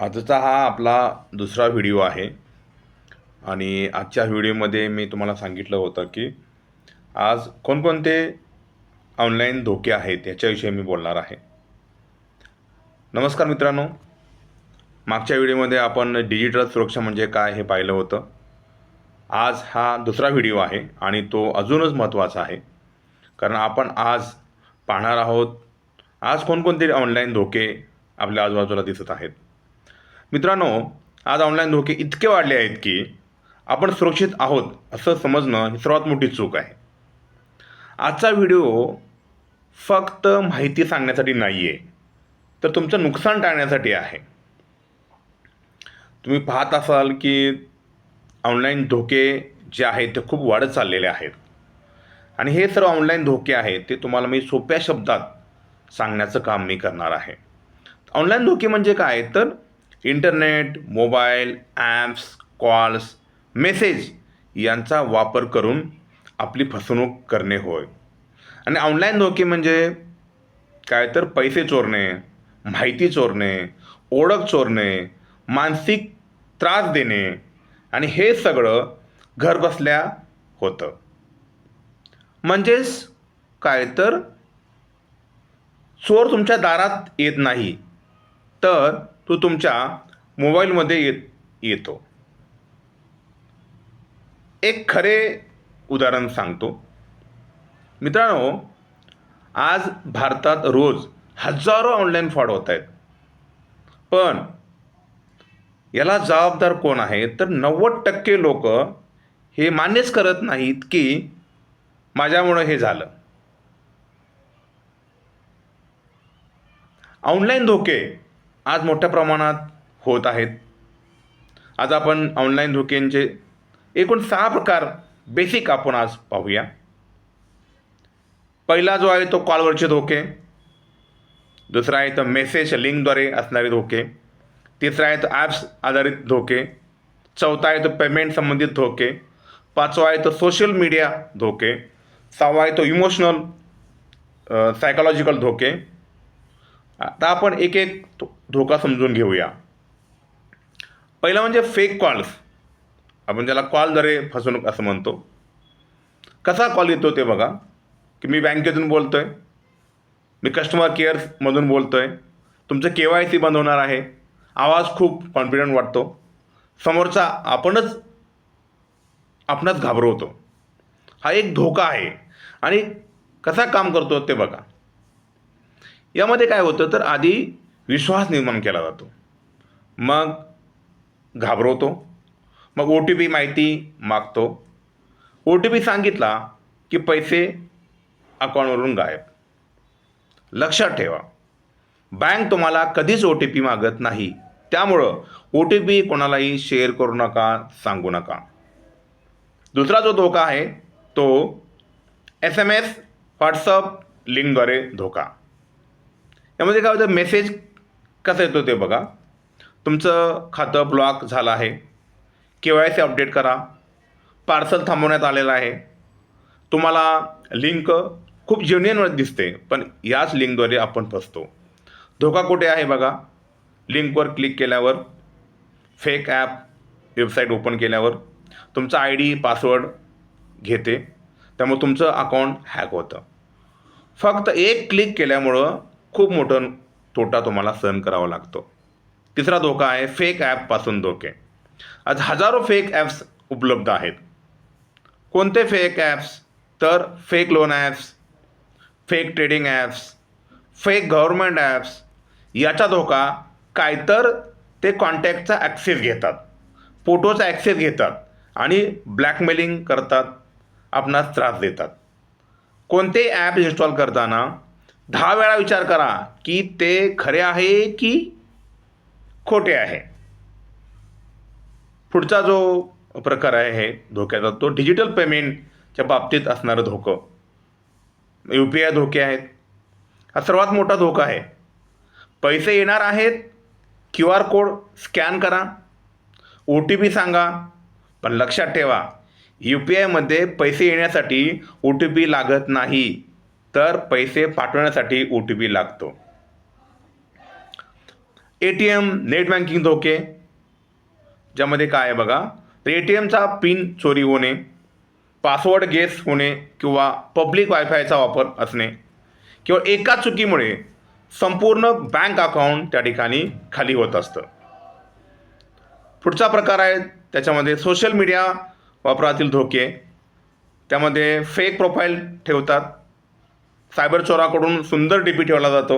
आजचा हा आपला दुसरा व्हिडिओ आहे. आणि आजच्या व्हिडिओमध्ये मी तुम्हाला सांगितलं होतं की आज कोणकोणते ऑनलाईन धोके आहेत याच्याविषयी मी बोलणार आहे. नमस्कार मित्रांनो. मागच्या व्हिडिओमध्ये आपण डिजिटल सुरक्षा म्हणजे काय हे पाहिलं होतं. आज हा दुसरा व्हिडिओ आहे आणि तो अजूनच महत्त्वाचा आहे. कारण आपण आज पाहणार आहोत आज कोणकोणते ऑनलाईन धोके आपल्या आजूबाजूला दिसत आहेत. मित्रांनो आज ऑनलाईन धोके इतके वाढले आहेत की आपण सुरक्षित आहोत असं समजणं ही सर्वात मोठी चूक आहे. आजचा व्हिडिओ फक्त माहिती सांगण्यासाठी नाही आहे तर तुमचं नुकसान टाळण्यासाठी आहे. तुम्ही पाहत असाल की ऑनलाईन धोके जे आहेत ते खूप वाढत चाललेले आहेत. आणि हे सर्व ऑनलाईन धोके आहेत ते तुम्हाला मी सोप्या शब्दात सांगण्याचं काम मी करणार आहे. ऑनलाईन धोके म्हणजे काय? तर internet mobile apps calls message यांचा वापर करून आपली फसवणूक करणे होय. आणि ऑनलाईन धोके म्हणजे काय तर पैसे चोरणे माहिती चोरणे ओळख चोरणे मानसिक त्रास देणे आणि हे सगळं घरबसल्या होतं. म्हणजेच काय तर चोर तुमच्या दारात येत नाही तर तो तुमच्या मोबाईलमध्ये येत येतो. एक खरे उदाहरण सांगतो. मित्रांनो आज भारतात रोज हजारो ऑनलाईन फ्रॉड होत आहेत. पण याला जबाबदार कोण आहे? तर नव्वद टक्के लोक हे मान्यच करत नाहीत की माझ्यामुळं हे झालं. ऑनलाईन धोके आज मोठ्या प्रमाणात होत आहेत. आज आपण ऑनलाईन धोक्यांचे एकूण सहा प्रकार बेसिक आपण आज पाहूया. पहिला जो आहे तो कॉलवरचे धोके. दुसरा आहे तर मेसेज लिंकद्वारे असणारे धोके. तिसरा आहे तर ॲप्स आधारित धोके. चौथा आहे तो पेमेंट संबंधित धोके. पाचवा आहे तो सोशल मीडिया धोके. सहावा आहे तो इमोशनल सायकोलॉजिकल धोके. आता आपण एक एक धोका समजून घेऊया. पहिला म्हणजे फेक कॉल्स आपण ज्याला कॉलद्वारे फसवणूक असं म्हणतो. कसा कॉल येतो ते बघा. की मी बँकेतून बोलतो आहे मी कस्टमर केअर्समधून बोलतो आहे तुमचं के वाय सी बंद होणार आहे. आवाज खूप कॉन्फिडंट वाटतो. समोरचा आपणच आपणच घाबरवतो. हा एक धोका आहे. आणि कसा काम करतो ते बघा. यामध्ये काय होतं तर आधी विश्वास निर्माण केला जातो. मग घाबरवतो. मग ओ टी पी माहिती मागतो. ओ टी पी सांगितला की पैसे अकाउंटवरून गायब. लक्षात ठेवा. बँक तुम्हाला कधीच ओ टी पी मागत नाही. त्यामुळं ओ टी पी कोणालाही शेअर करू नका सांगू नका. दुसरा जो धोका आहे तो एस एम एस व्हॉट्सअप लिंकद्वारे धोका. यामध्ये काय होतं? मेसेज कसं येतो ते बघा. तुमचं खातं ब्लॉक झालं आहे. के वाय सी अपडेट करा. पार्सल थांबवण्यात आलेलं आहे. तुम्हाला लिंक खूप जेन्युअन दिसते पण याच लिंकद्वारे आपण फसतो. धोका कुठे आहे बघा. लिंकवर क्लिक केल्यावर फेक ॲप वेबसाईट ओपन केल्यावर तुमचा आय डी पासवर्ड घेते. त्यामुळे तुमचं अकाउंट हॅक होतं. फक्त एक क्लिक केल्यामुळं खूप मोठं तोटा तुम्हाला सहन करावा लागतो. तिसरा धोका आहे फेक ॲपपासून धोके. आज हजारो फेक ॲप्स उपलब्ध आहेत. कोणते फेक ॲप्स तर fake loan apps fake trading apps fake government apps याचा धोका काय तर ते कॉन्टॅक्टचा ॲक्सेस घेतात. फोटोचा ॲक्सेस घेतात आणि ब्लॅकमेलिंग करतात. आपणास त्रास देतात. कोणते ॲप इन्स्टॉल करताना दहा वेळा विचार करा की ते खरे आहे की खोटे आहे. पुढचा जो प्रकार आहे हे धोक्याचा तो डिजिटल पेमेंटच्या बाबतीत असणारं धोकं. यू पी आय धोके आहेत. हा सर्वात मोठा धोका आहे. पैसे येणार आहेत क्यू आर कोड स्कॅन करा ओ टी पी सांगा पण लक्षात ठेवा यू पी आयमध्ये पैसे येण्यासाठी ओ टी पी लागत नाही. तर पैसे पाठवण्यासाठी ओ टी पी लागतो. A T M net banking धोके ज्यामध्ये काय आहे बघा तर ए टी एमचा पिन चोरी होणे पासवर्ड गेस होणे किंवा पब्लिक वायफायचा वापर असणे किंवा एका चुकीमुळे संपूर्ण बँक अकाउंट त्या ठिकाणी खाली होत असतं. पुढचा प्रकार आहे त्याच्यामध्ये सोशल मीडिया वापरातील धोके त्यामध्ये फेक प्रोफाईल ठेवतात सायबर चोराकडून सुंदर डी पी ठेवला जातो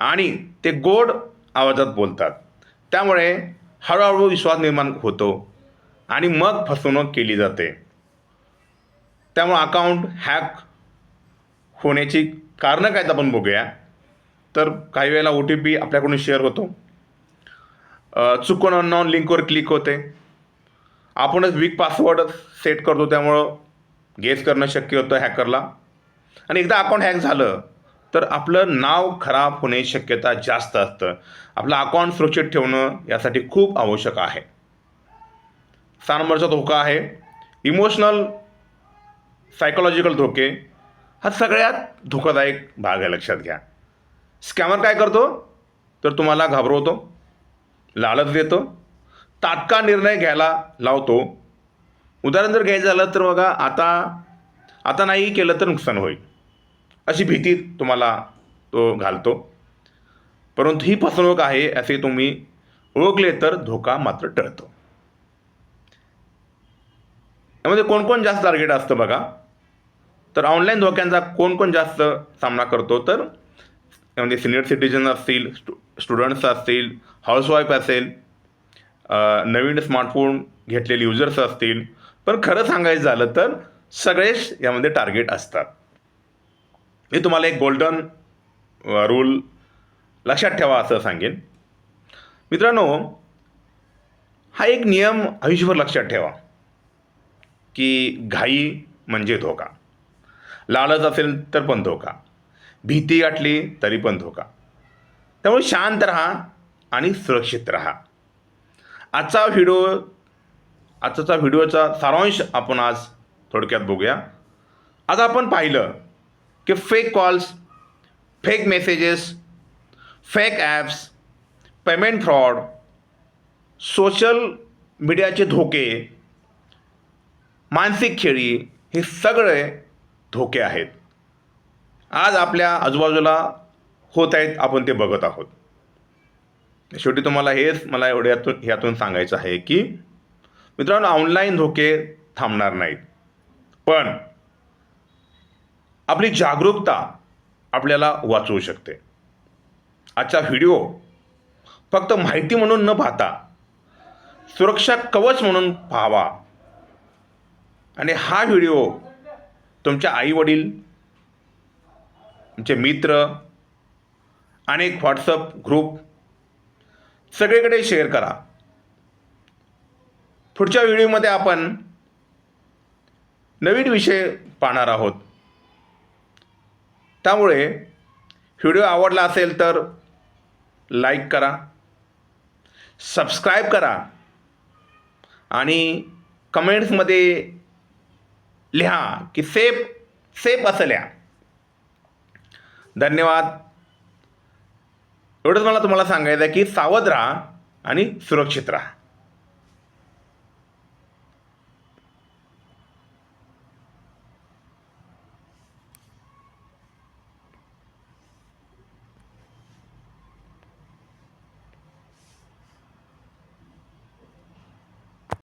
आणि ते गोड आवाजात बोलतात. त्यामुळे हळूहळू विश्वास निर्माण होतो आणि मग फसवणूक केली जाते. त्यामुळे अकाउंट हॅक होण्याची कारणं काय तर आपण बघूया. तर काही वेळेला ओ टी पी आपल्याकडून शेअर होतो. चुकून अननॉन लिंकवर क्लिक होते. आपणच वीक पासवर्ड सेट करतो त्यामुळं गेस करणं शक्य होतं हॅकरला आणि एकदा अकाउंट हॅक झालं तर आपलं नाव खराब होण्याची शक्यता जास्त असतं. आपलं अकाउंट सुरक्षित ठेवणं यासाठी खूप आवश्यक आहे. सहा नंबरचा धोका आहे. इमोशनल सायकोलॉजिकल धोके हा सगळ्यात धोकादायक भाग आहे लक्षात घ्या. स्कॅमर काय करतो? तर तुम्हाला घाबरवतो लालच देतो तात्काळ निर्णय घ्यायला लावतो. उदाहरण जर घ्यायचं झालं तर बघा आता आता नाही केलं तर नुकसान होईल. अशी भीती तुम्हाला तो घालतो. परंतु ही फसवणूक आहे असे तुम्ही ओळखले तर धोका मात्र टळतो. यामध्ये कोण कोण जास्त टार्गेट असतं बघा. तर ऑनलाईन धोक्यांचा कोण कोण जास्त सामना करतो तर म्हणजे सिनियर सिटीजन असतील स्टु स्टुडंट्स असतील हाऊसवाईफ असेल नवीन स्मार्टफोन घेतलेले युजर्स असतील. पण खरं सांगायचं झालं तर सगळेच यामध्ये टार्गेट असतात. मी तुम्हाला एक गोल्डन रूल लक्षात ठेवा असं सांगेन. मित्रांनो हा एक नियम आयुष्यभर लक्षात ठेवा की घाई म्हणजे धोका. लालच असेल तर पण धोका. भीती गाठली तरी पण धोका. त्यामुळे शांत राहा आणि सुरक्षित राहा. आजचा व्हिडिओ आजचा व्हिडिओचा सारांश आपण आज थोडक्यात बघूया. आज आपण पाहिलं की fake calls fake messages fake apps payment fraud social मीडियाचे धोके मानसिक खेळी हे सगळे धोके आहेत. आज आपल्या आजूबाजूला होत आहेत आपण ते बघत आहोत. शेवटी तुम्हाला हेच मला एवढ्यातून ह्यातून सांगायचं आहे की मित्रांनो ऑनलाईन धोके थांबणार नाहीत. पण आपली जागरूकता आपल्याला वाचवू शकते. आजचा व्हिडिओ फक्त माहिती म्हणून न पाहता सुरक्षा कवच म्हणून पाहावा. आणि हा व्हिडिओ तुमच्या आईवडील तुमचे मित्र अनेक व्हॉट्सअप ग्रुप सगळीकडे शेअर करा. पुढच्या व्हिडिओमध्ये आपण नवीन विषय पाहणार आहोत. त्यामुळे व्हिडिओ आवडला असेल तर लाईक करा सबस्क्राईब करा आणि कमेंट्समध्ये लिहा की सेफ सेफ असं लिहा धन्यवाद. एवढंच मला तुम्हाला सांगायचं आहे की सावध राहा आणि सुरक्षित राहा.